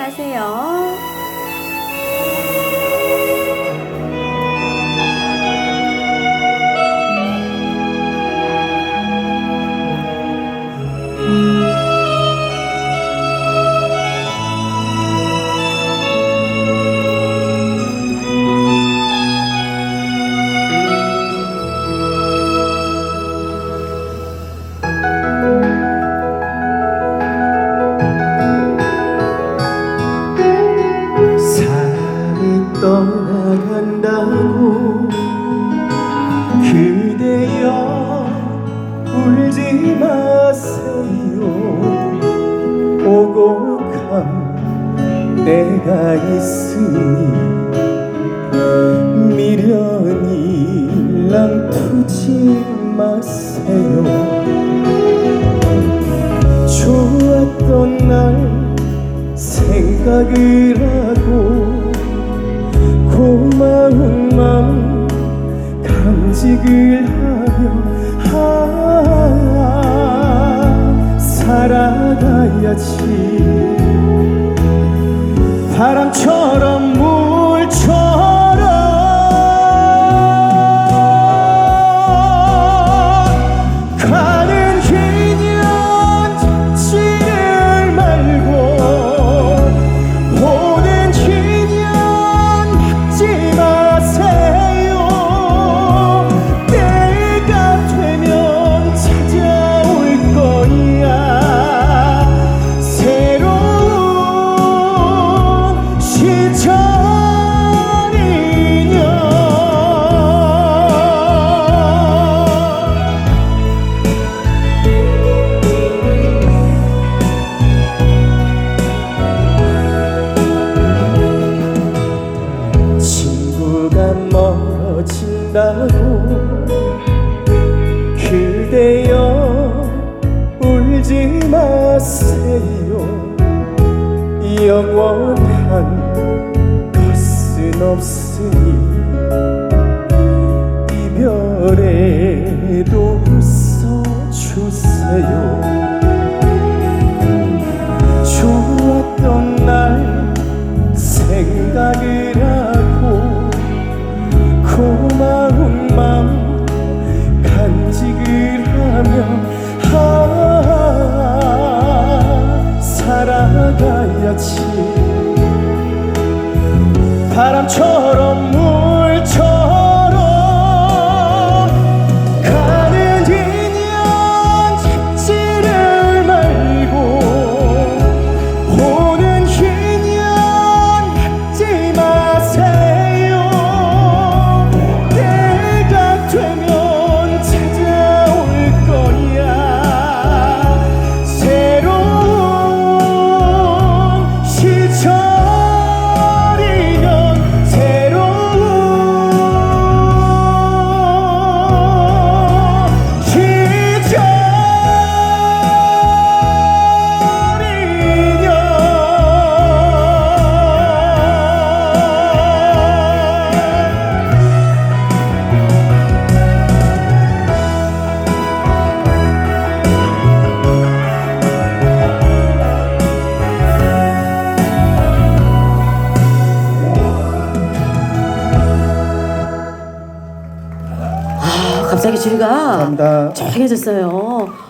준비하세요. 때가 있으니 미련이 남투지 마세요. 좋았던 날 생각을 하고 고마운 마음 간직을 하며 아, 살아가야지 물처럼 멀어진다고 그대여 울지 마세요. 영원한 것은 없으니 고마운 맘 간직을 하며 갑자기 주위가 감사합니다. 조용해졌어요.